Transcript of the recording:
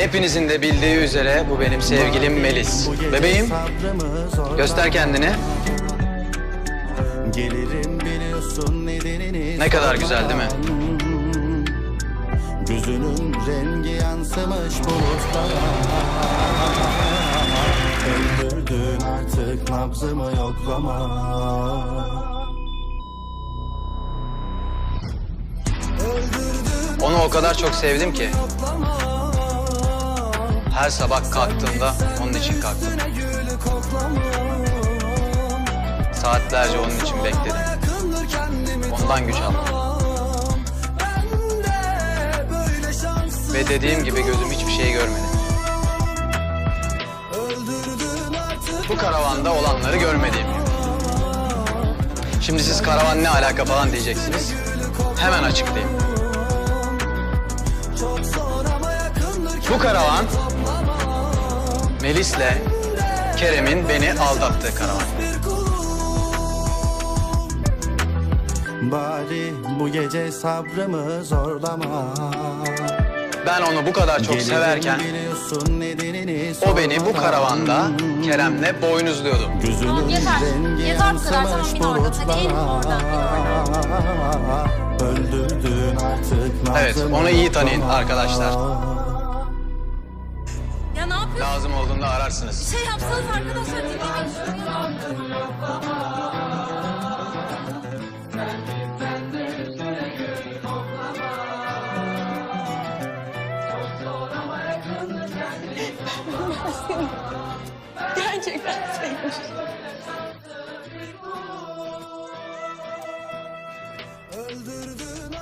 Hepinizin de bildiği üzere bu benim sevgilim Melis. Bebeğim göster kendini. Gelirim biliyorsun nedenini Ne kadar güzel değil mi? Gözünün rengi yansımış bulutlara Öldürdün artık nabzımı yoklama Onu o kadar çok sevdim ki. Her sabah kalktığımda onun için kalktım. Saatlerce onun için bekledim. Ondan güç aldım. Ve dediğim gibi gözüm hiçbir şey görmedi. Bu karavanda olanları görmediğim. Şimdi siz karavan ne alaka falan diyeceksiniz. Hemen açıklayayım. Bu karavan Melis'le Kerem'in beni aldattığı karavan. Bari bu gece sabrımı zorlama Ben onu bu kadar çok Gelirim severken nedenini o beni bu karavanda Kerem'le boynuzluyordu. Gözünün Tamam, yeter. Yeter bu kadar. Tamam, bin oradan. Hadi in oradan, in Öldürdün artık Evet, onu iyi tanıyın arkadaşlar. Ya ne yapıyorsun? Lazım olduğunda ararsınız. Şey yapsanız arkadaşlar. Gerçekten sevmiş. Öldürdün